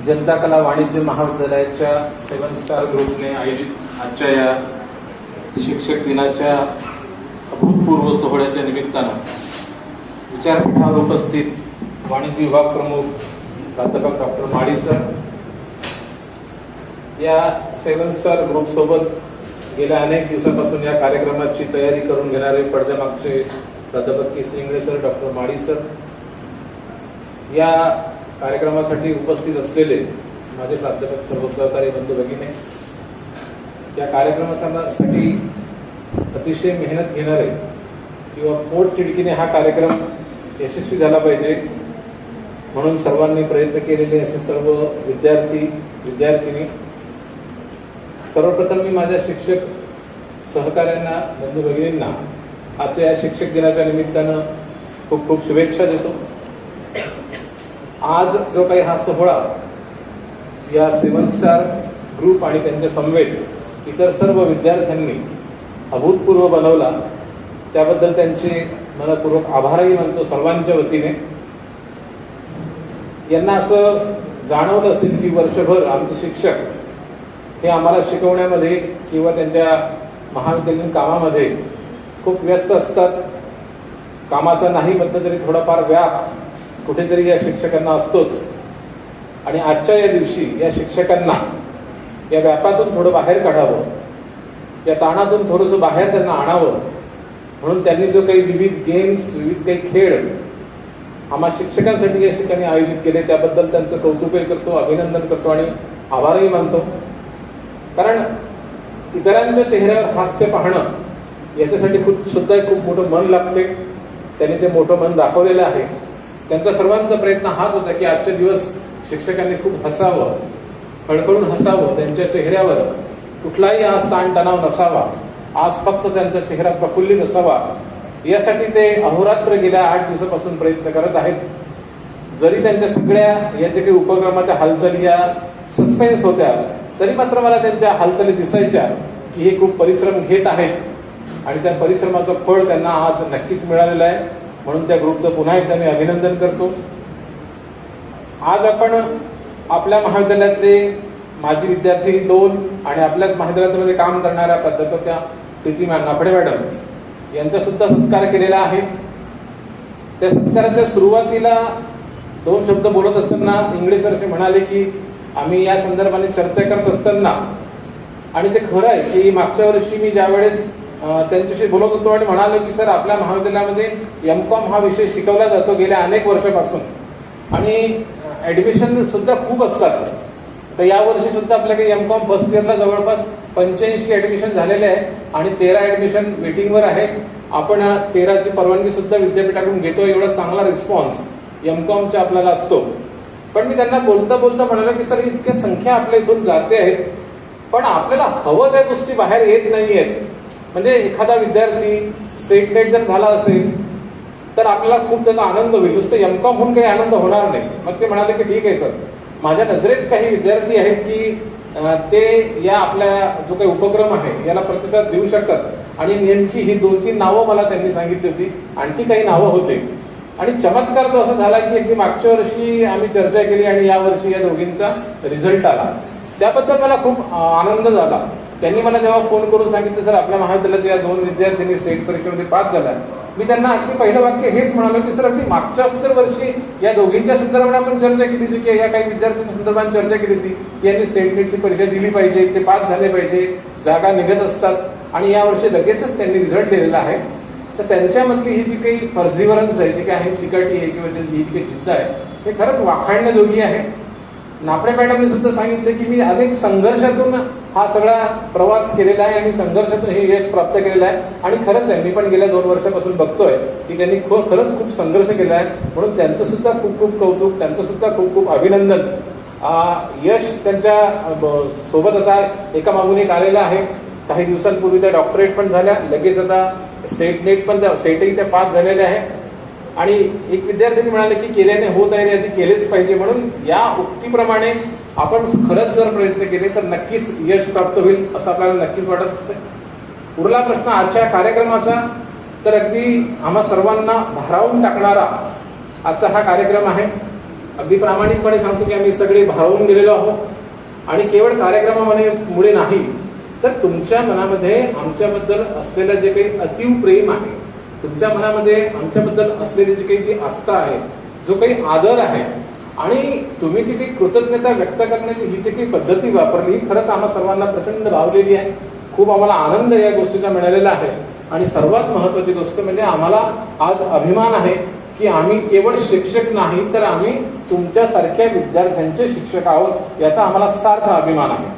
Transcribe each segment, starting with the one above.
जनता कला वाणिज्य महाविद्यालयाच्या सेवन स्टार ग्रुपने आयोजित आजच्या या शिक्षक दिनाच्या अभूतपूर्व सोहळ्याच्या निमित्तानं विचारपीठावर उपस्थित वाणिज्य विभाग प्रमुख प्राध्यापक डॉक्टर माळी सर या सेवन स्टार ग्रुप सोबत गेल्या अनेक दिवसापासून या कार्यक्रमाची तयारी करून घेणारे पडद्यामागचे प्राध्यापक K sir doctor Mali sir या कार्यक्रमासाठी उपस्थित असलेले माझे प्राध्यापक सर्व सहकारी बंधू भगिने या कार्यक्रमासाठी अतिशय मेहनत घेणारे किंवा पोट तिडकीने हा कार्यक्रम यशस्वी झाला पाहिजे म्हणून सर्वांनी प्रयत्न केलेले असे सर्व विद्यार्थी विद्यार्थिनी सर्वप्रथम मी माझ्या शिक्षक सहकाऱ्यांना बंधू भगिनींना आजच्या या शिक्षक दिनाच्या निमित्तानं खूप खूप शुभेच्छा देतो. आज जो काही हा सोहळा या सेवन स्टार ग्रुप आणि त्यांच्या समवेत इतर सर्व विद्यार्थ्यांनी अभूतपूर्व बनवला त्याबद्दल त्यांचे मनपूर्वक आभारही मानतो सर्वांच्या वतीने. यांना असं जाणवलं असेल की वर्षभर आमचे शिक्षक हे आम्हाला शिकवण्यामध्ये किंवा त्यांच्या महाविद्यालयीन कामामध्ये खूप व्यस्त असतात. कामाचा नाही म्हटलं तरी थोडाफार व्याप कुठेतरी या शिक्षकांना असतोच. आणि आजच्या या दिवशी या शिक्षकांना या व्यापातून थोडं बाहेर काढावं या ताणातून थोडंसं बाहेर त्यांना आणावं म्हणून त्यांनी जो काही विविध गेम्स विविध काही खेळ आम्हा शिक्षकांसाठी या ठिकाणी आयोजित केले त्याबद्दल त्यांचं कौतुकही करतो अभिनंदन करतो आणि आभारही मानतो. कारण इतरांच्या चेहऱ्यावर हास्य पाहणं याच्यासाठी खूप सुद्धा खूप मोठं मन लागते. त्यांनी ते मोठं मन दाखवलेलं आहे. त्यांचा सर्वांचा प्रयत्न हाच होता की आजचे दिवस शिक्षकांनी खूप हसावं खळखळून हसावं त्यांच्या चेहऱ्यावर कुठलाही आज ताणतणाव नसावा आज फक्त त्यांचा चेहरा प्रफुल्लित असावा यासाठी ते अहोरात्र गेल्या आठ दिवसापासून प्रयत्न करत आहेत. जरी त्यांच्या सगळ्या या जे काही उपक्रमाच्या हालचाली या सस्पेन्स होत्या तरी मात्र मला त्यांच्या हालचाली दिसायच्या की हे खूप परिश्रम घेत आहेत. आणि त्या परिश्रमाचं फळ त्यांना आज नक्कीच मिळालेलं आहे. म्हणून त्या ग्रुपचं पुन्हा एकदा मी अभिनंदन करतो. आज आपण आपल्या महाविद्यालयातले माजी विद्यार्थी दोन आणि आपल्याच महाविद्यालयामध्ये काम करणाऱ्या प्राध्यापक प्रीती नाफडे मॅडम यांचा सुद्धा सत्कार केलेला आहे. त्या सत्काराच्या सुरुवातीला दोन शब्द बोलत असताना इंग्लिश सर असे म्हणाले की आम्ही या संदर्भाने चर्चा करत असताना आणि ते खरं आहे की मागच्या वर्षी मी ज्यावेळेस त्यांच्याशी बोलत होतो आणि म्हणालो की सर आपल्या महाविद्यालयामध्ये एम कॉम हा विषय शिकवला जातो गेल्या अनेक वर्षापासून. आणि ऍडमिशन सुद्धा खूप असतात. तर यावर्षी सुद्धा आपल्याकडे एम कॉम फर्स्ट इयरला जवळपास पंच्याऐंशी ऍडमिशन झालेले आहे आणि तेरा ऍडमिशन वेटिंगवर आहे. आपण तेराची परवानगी सुद्धा विद्यापीठाकडून घेतो एवढा चांगला रिस्पॉन्स एम कॉमचा आपल्याला असतो. पण मी त्यांना बोलता बोलता म्हणालो की सर इतक्या संख्या आपल्या इथून जाते आहेत. पण आपल्याला हवं त्या गोष्टी बाहेर येत नाही आहेत म्हणजे एखादा विद्यार्थी सेट नेट जर झाला असेल तर आपल्याला खूप त्याचा आनंद होईल. नुसतं एमकॉम होऊन काही आनंद होणार नाही. मग ते म्हणाले की ठीक आहे सर. माझ्या नजरेत काही विद्यार्थी आहेत की ते या आपल्या जो काही उपक्रम आहे याला प्रतिसाद देऊ शकतात. आणि नेमकी ही दोन तीन नावं मला त्यांनी सांगितली होती. आणखी काही नावं होते. आणि चमत्कार तो असा झाला की अगदी मागच्या वर्षी आम्ही चर्चा केली आणि या वर्षी या दोघींचा रिझल्ट आला. त्याबद्दल मला खूप आनंद झाला. त्यांनी मला जेव्हा फोन करून सांगितलं सर आपल्या महाविद्यालयाच्या या दोन विद्यार्थ्यांनी सेट परीक्षेमध्ये पास झाला मी त्यांना अगदी पहिलं वाक्य हेच म्हणालो की सर अगदी मागच्याच तर वर्षी या दोघींच्या संदर्भात आपण चर्चा केली होती की या काही विद्यार्थ्यांच्या संदर्भात चर्चा केली होती. की यांनी सेट परीक्षा दिली पाहिजे ते पास झाले पाहिजे जागा निघत असतात. आणि यावर्षी लगेचच त्यांनी रिझल्ट दिलेला आहे. तर त्यांच्यामधली ही जी काही पर्झिवरन्स आहे जी काही आहे चिकाटी आहे किंवा त्यांची जी काही जिद्द आहे हे खरंच वाखाणण्याजोगी आहे. नापडे मॅडमने सुद्धा सांगितलं की मी अनेक संघर्षातून हा सगळा प्रवास केलेला आहे आणि संघर्षातून हे यश प्राप्त केलेलं आहे. आणि खरंच आहे मी पण गेल्या दोन वर्षापासून बघतोय की त्यांनी खो- खरंच खूप संघर्ष केला आहे. म्हणून त्यांचं सुद्धा खूप खूप कौतुक त्यांचं सुद्धा खूप खूप अभिनंदन. यश त्यांच्या ब- सोबत आता एका मागून एक आलेलं आहे. काही दिवसांपूर्वी त्या डॉक्टरेट पण झाल्या. लगेच आता सेट नेट पण त्या सेटही त्या पास झालेल्या आहे. आणि एक विद्यार्थ्यांनी म्हणाले की केल्याने होत आहे आधी केलेच पाहिजे म्हणून या उक्तीप्रमाणे आपण खरंच जर प्रयत्न केले तर नक्कीच यश प्राप्त होईल असं आपल्याला नक्कीच वाटत असतं. पुढला प्रश्न आजच्या कार्यक्रमाचा? तर अगदी आम्हा सर्वांना भारावून टाकणारा आजचा हा कार्यक्रम आहे. अगदी प्रामाणिकपणे सांगतो की आम्ही सगळे भारावून गेलेलो आहोत. आणि केवळ कार्यक्रमामध्ये मुळे नाही तर तुमच्या मनामध्ये आमच्याबद्दल असलेलं जे काही अतीव प्रेम आहे तुमच्या मनामध्ये आमच्याबद्दल असलेली जी काही जी आस्था आहे जो काही आदर आहे आणि तुम्ही जी काही कृतज्ञता व्यक्त करण्याची ही जी काही पद्धती वापरली ही खरंच आम्हा सर्वांना प्रचंड भावलेली आहे. खूप आम्हाला आनंद या गोष्टीचा मिळालेला आहे. आणि सर्वात महत्वाची गोष्ट म्हणजे आम्हाला आज अभिमान आहे की आम्ही केवळ शिक्षक नाही तर आम्ही तुमच्यासारख्या विद्यार्थ्यांचे शिक्षक आहोत याचा आम्हाला सार्थ अभिमान आहे.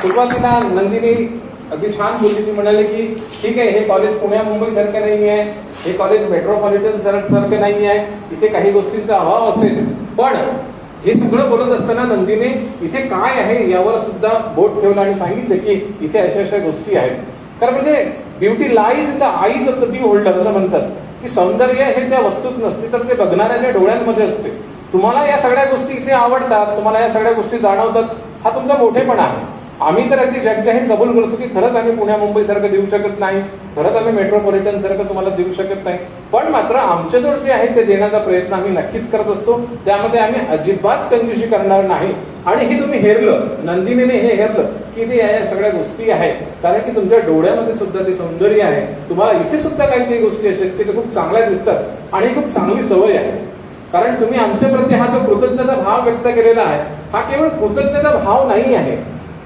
सुरुवातीला नंदिनी अगदी छान बोलली ती म्हणाले की ठीक आहे हे कॉलेज पुण्या मुंबई सारखं नाही आहे हे कॉलेज मेट्रोपॉलिटन सारखं नाही आहे इथे काही गोष्टींचा अभाव असेल पण हे सगळं बोलत असताना नंदीने इथे काय आहे यावर सुद्धा बोट ठेवलं आणि सांगितलं की इथे अशा अशा गोष्टी आहेत. कारण म्हणजे beauty lies the eyes of the beholder असं म्हणतात. की सौंदर्य हे त्या वस्तूत नसते तर ते बघणाऱ्याच्या डोळ्यांमध्ये असते. तुम्हाला या सगळ्या गोष्टी इथे आवडतात तुम्हाला या सगळ्या गोष्टी जाणवतात हा तुमचा मोठेपणा आहे. आम्ही तर अगदी जगजाहीर कबूल करतो की खरंच आम्ही पुण्या मुंबई सारखं देऊ शकत नाही खरंच आम्ही मेट्रोपॉलिटन सारखं तुम्हाला देऊ शकत नाही. पण मात्र आमच्याजवळ जे आहे ते देण्याचा प्रयत्न आम्ही नक्कीच करत असतो. त्यामध्ये आम्ही अजिबात कंजूशी करणार नाही. आणि हे तुम्ही हेरलं नंदिनीने हे हेरलं की ते या सगळ्या गोष्टी आहेत. कारण की तुमच्या डोळ्यामध्ये सुद्धा ते सौंदर्य आहे. तुम्हाला इथे सुद्धा काही काही गोष्टी असेल की ते खूप चांगल्या दिसतात आणि खूप चांगली सवय आहे. कारण तुम्ही आमच्या प्रति हा जो कृतज्ञता भाव व्यक्त केलेला आहे हा केवळ कृतज्ञता भाव नाही आहे.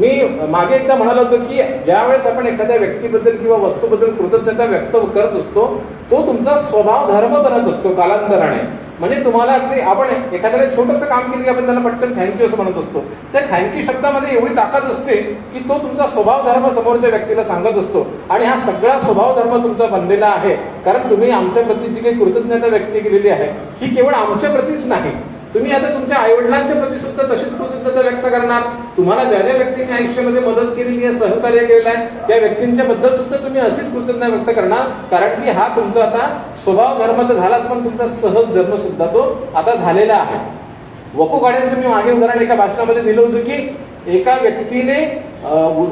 मी मागे एकदा म्हणालो होतो की ज्या वेळेस आपण एखाद्या व्यक्तीबद्दल किंवा वस्तूबद्दल कृतज्ञता व्यक्त करत असतो तो तुमचा स्वभाव धर्म बनत असतो कालांतराने. म्हणजे तुम्हाला अगदी आपण एखाद्याला छोटंसं काम केलं की आपण त्याला पटकन थँक्यू असं म्हणत असतो. त्या थँक्यू शब्दामध्ये एवढी ताकद असते की तो तुमचा स्वभाव धर्म समोरच्या व्यक्तीला सांगत असतो. आणि हा सगळा स्वभाव धर्म तुमचा बनलेला आहे. कारण तुम्ही आमच्या प्रती जी काही कृतज्ञता व्यक्त केलेली आहे ही केवळ आमच्या प्रतीच नाही. तुम्ही आता तुमच्या आईवडिलांच्या प्रती सुद्धा तशीच कृतज्ञता व्यक्त करणार. तुम्हाला ज्या ज्या व्यक्तींनी आयुष्यामध्ये मदत केलेली आहे सहकार्य केलेलं आहे त्या व्यक्तींच्या बद्दल सुद्धा तुम्ही अशीच कृतज्ञता व्यक्त करणार. कारण की हा तुमचा आता स्वभाव धर्म तर झालाच पण तुमचा सहज धर्म सुद्धा तो आता झालेला आहे. वपू गाड्यांचं मी मागे उदाहरण एका भाषणामध्ये दिलं होतं की एका व्यक्तीने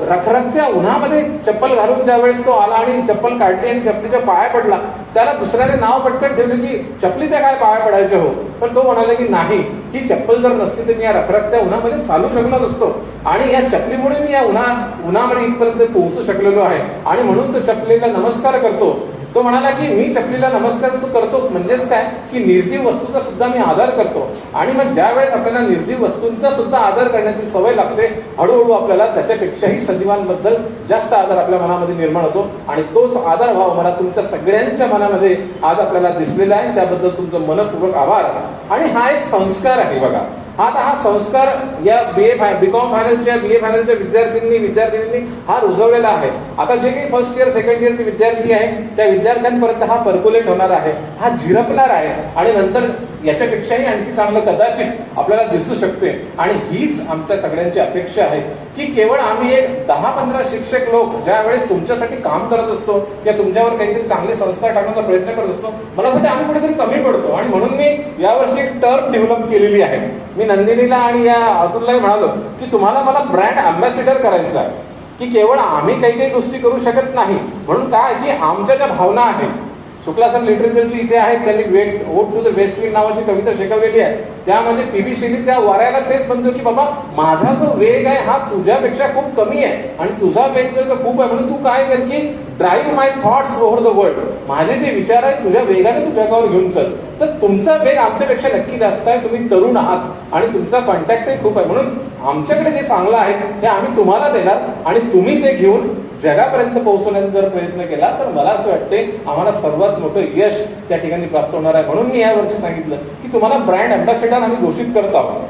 रखरखत्या उन्हामध्ये चप्पल घालून ज्यावेळेस तो आला आणि चप्पल काढली आणि चपलीच्या पाया पडला त्याला दुसऱ्याने नाव पटकन ठेवलं की चपलीच्या काय पाया पडायचे हो? पण तो म्हणाला की नाही ही चप्पल जर नसती तर मी या रखरखत्या उन्हामध्ये चालू शकलो नसतो आणि या चपलीमुळे मी या उन्हा उन्हामध्ये इथपर्यंत पोहोचू शकलेलो आहे आणि म्हणून तो चपलीला नमस्कार करतो. तो म्हणाला की मी चपलीला नमस्कार तू करतो. म्हणजेच काय? की निर्जीव वस्तूचा सुद्धा मी आदर करतो. आणि मग ज्या वेळेस आपल्याला निर्जीव वस्तूंचा सुद्धा आदर करण्याची सवय लागते हळूहळू आपल्याला त्याच्यापेक्षाही सजीवांबद्दल जास्त आदर आपल्या मनामध्ये निर्माण होतो. आणि तोच आदर भाव मला तुमच्या सगळ्यांच्या मनामध्ये आज आपल्याला दिसलेला आहे. त्याबद्दल तुमचं मनपूर्वक आभार. आणि हा एक संस्कार आहे बघा. आता हा संस्कार या बी ए फाय बी कॉम फायनलच्या बी ए फायनलच्या विद्यार्थ्यांनी विद्यार्थिनींनी हा रुजवलेला आहे. आता जे काही फर्स्ट इयर सेकंड इयरचे विद्यार्थी आहे त्या विद्यार्थ्यांपर्यंत हा पर्क्युलेट होणार आहे हा झिरपणार आहे. आणि नंतर याच्यापेक्षाही आणखी चांगलं कदाचित आपल्याला दिसू शकते. आणि हीच आमच्या सगळ्यांची अपेक्षा आहे की केवळ आम्ही एक दहा पंधरा शिक्षक लोक ज्या वेळेस तुमच्यासाठी काम करत असतो किंवा तुमच्यावर काहीतरी चांगले संस्कार टाकण्याचा प्रयत्न करत असतो मला असं वाटतं आम्ही कुठेतरी कमी पडतो. आणि म्हणून मी यावर्षी एक टर्म डेव्हलप केलेली आहे. मी नंदिनीला आणि या अतुललाही म्हणालो की तुम्हाला मला ब्रँड अम्बॅसिडर करायचं आहे. की केवळ आम्ही काही काही गोष्टी करू शकत नाही. म्हणून काय जी आमच्या ज्या भावना आहेत शुक्लासन लिटरेचरची इथे आहेत त्यांनी weight ode to the west wind नावाची कविता शिकवलेली आहे. त्यामध्ये पी बी श्रीनी त्या वाऱ्याला तेच म्हणतो की बाबा माझा जो वेग आहे हा तुझ्यापेक्षा खूप कमी आहे. आणि तुझा वेग जर खूप आहे म्हणून तू काय कर की drive my thoughts over the world माझे जे विचार आहेत तुझ्या वेगाने तू जगावर घेऊन चल. तर तुमचा वेग आमच्यापेक्षा नक्की जास्त आहे तुम्ही तरुण आहात आणि तुमचा कॉन्टॅक्टही खूप आहे. म्हणून आमच्याकडे जे चांगलं आहे ते आम्ही तुम्हाला देणार आणि तुम्ही ते घेऊन जगापर्यंत पोहोचवण्याचा जर प्रयत्न केला तर मला असं वाटते आम्हाला सर्वात मोठं यश त्या ठिकाणी प्राप्त होणार आहे. म्हणून मी यावरती सांगितलं की तुम्हाला ब्रँड अँबॅसेडर आम्ही घोषित करत आहोत.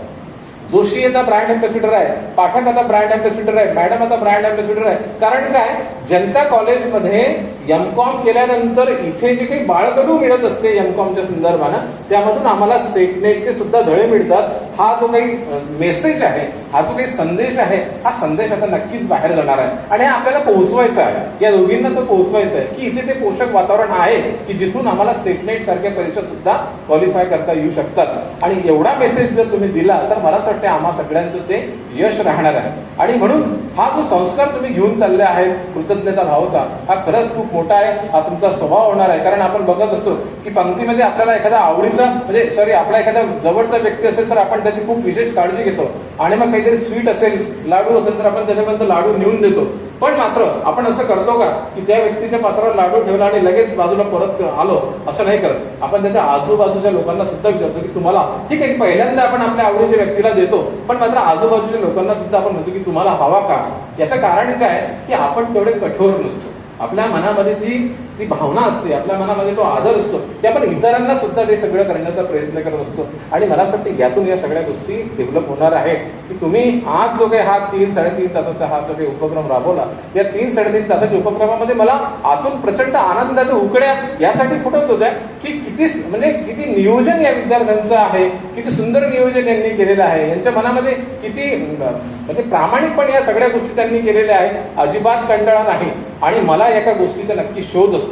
जोशी आता ब्रँड अँबॅसिडर आहे पाठक आता ब्रँड अँबॅसिडर आहे मॅडम आता ब्रँड अँबॅसिडर आहे. कारण काय? जनता कॉलेजमध्ये एम कॉम केल्यानंतर इथे जे काही बाळकडू मिळत असते एम कॉमच्या संदर्भानं त्यामधून आम्हाला स्टेटनेटचे सुद्धा धडे मिळतात. हा जो काही मेसेज आहे हा जो काही संदेश आहे हा संदेश आता नक्कीच बाहेर जाणार आहे. आणि हा आपल्याला पोहोचवायचा आहे. या दोघींना तो पोहोचवायचा आहे. की इथे ते पोषक वातावरण आहे की जिथून आम्हाला सेटनेट सारख्या परीक्षा सुद्धा क्वालिफाय करता येऊ शकतात. आणि एवढा मेसेज जर तुम्ही दिला तर मला असं वाटतं आम्हा सगळ्यांचं ते यश राहणार आहे. आणि म्हणून हा जो संस्कार तुम्ही घेऊन चालले आहे कृतज्ञता भावाचा हा खरंच खूप मोठा आहे. हा तुमचा स्वभाव होणार आहे. कारण आपण बघत असतो की पंक्तीमध्ये आपल्याला एखादा आवडीचा म्हणजे सॉरी आपला एखादा जवळचा व्यक्ती असेल तर आपण त्याची खूप विशेष काळजी घेतो. आणि मग काहीतरी स्वीट असेल लाडू असेल तर आपण त्याच्यापर्यंत लाडू नेऊन देतो. पण मात्र आपण असं करतो का की त्या व्यक्तीच्या पात्रावर लाडू ठेवला आणि लगेच बाजूला परत आलो असं नाही करत. आपण त्याच्या आजूबाजूच्या लोकांना सुद्धा विचारतो की तुम्हाला ठीक आहे पहिल्यांदा आपण आपल्या आवडीच्या व्यक्तीला देतो पण मात्र आजूबाजूच्या लोकांना सुद्धा आपण म्हणतो की तुम्हाला हवा का? याचं कारण काय की आपण तेवढे कठोर नसतो. आपल्या मनामध्ये ती ती भावना असते आपल्या मनामध्ये तो आदर असतो की आपण इतरांना सुद्धा ते सगळं करण्याचा प्रयत्न करत असतो. आणि मला असं वाटतं यातून या सगळ्या गोष्टी डेव्हलप होणार आहे की तुम्ही आज जो काही हा तीन साडेतीन तासाचा हा जो काही उपक्रम राबवला या तीन साडेतीन तासाच्या उपक्रमामध्ये मला आतून प्रचंड आनंदाच्या उकड्या यासाठी फुटत होत्या की किती म्हणजे किती नियोजन या विद्यार्थ्यांचं आहे किती सुंदर नियोजन यांनी केलेलं आहे यांच्या मनामध्ये किती म्हणजे प्रामाणिकपणे या सगळ्या गोष्टी त्यांनी केलेल्या आहेत अजिबात कंटाळा नाही. आणि मला एका गोष्टीचा नक्की शोध असतो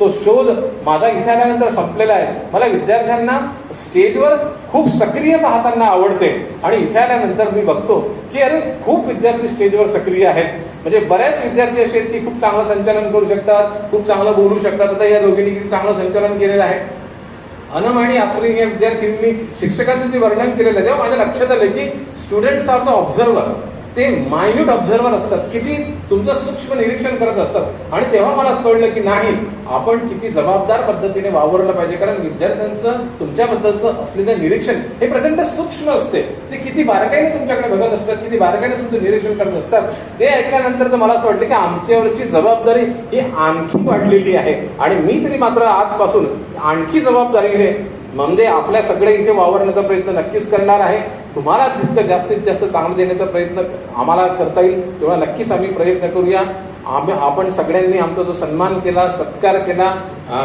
तो शोध माझा इथे आल्यानंतर संपलेला आहे. मला विद्यार्थ्यांना स्टेजवर खूप सक्रिय पाहताना आवडते. आणि इथे आल्यानंतर मी बघतो की अरे खूप विद्यार्थी स्टेजवर सक्रिय आहेत. म्हणजे बऱ्याच विद्यार्थी असे आहेत की खूप चांगलं संचालन करू शकतात खूप चांगलं बोलू शकतात. आता या दोघींनी किती चांगलं संचालन केलेलं आहे. अनम आणि आफ्रिन या विद्यार्थ्यांनी शिक्षकाचं जे वर्णन केलेलं आहे तेव्हा माझ्या लक्षात आलं की स्टुडंट्स आर द ऑब्झर्वर ते मायन्यूट ऑब्झर्वर असतात. किती तुमचं सूक्ष्म निरीक्षण करत असतात. आणि तेव्हा मला असं कळलं की नाही आपण किती जबाबदार पद्धतीने वावरलं पाहिजे. कारण विद्यार्थ्यांचं तुमच्याबद्दलचं असलेलं निरीक्षण हे प्रचंड सूक्ष्म असते. ते किती बारकाईने तुमच्याकडे बघत असतात किती बारकाईने तुमचं निरीक्षण करत असतात. ते ऐकल्यानंतर तर मला असं वाटलं की आमच्यावरची जबाबदारी ही आणखी वाढलेली आहे. आणि मी तरी मात्र आजपासून आणखी जबाबदारीने म्हणजे आपल्या सगळे इथे वावरण्याचा प्रयत्न नक्कीच करणार आहे. तुम्हाला जितकं जास्तीत जास्त चांगलं देण्याचा प्रयत्न आम्हाला करता येईल तेव्हा नक्कीच आम्ही प्रयत्न करूया. आम्ही आपण सगळ्यांनी आमचा जो सन्मान केला सत्कार केला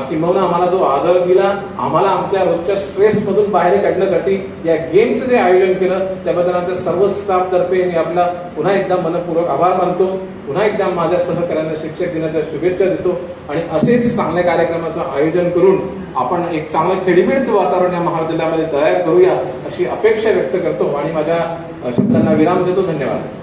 किंबहुना आम्हाला जो आदर दिला आम्हाला आमच्या रोजच्या स्ट्रेसमधून बाहेर काढण्यासाठी या गेमचं जे आयोजन केलं त्याबद्दल आमच्या सर्व स्टाफतर्फे मी आपला पुन्हा एकदा मनपूर्वक आभार मानतो. पुन्हा एकदा माझ्या सहकार्यांना शिक्षक दिनाच्या शुभेच्छा देतो. आणि असेच चांगल्या कार्यक्रमाचं आयोजन करून आपण एक चांगलं खेडीमेडचं वातावरण या महाविद्यालयामध्ये तयार करूया अशी अपेक्षा व्यक्त करतो. आणि माझ्या शब्दांना विराम देतो. धन्यवाद.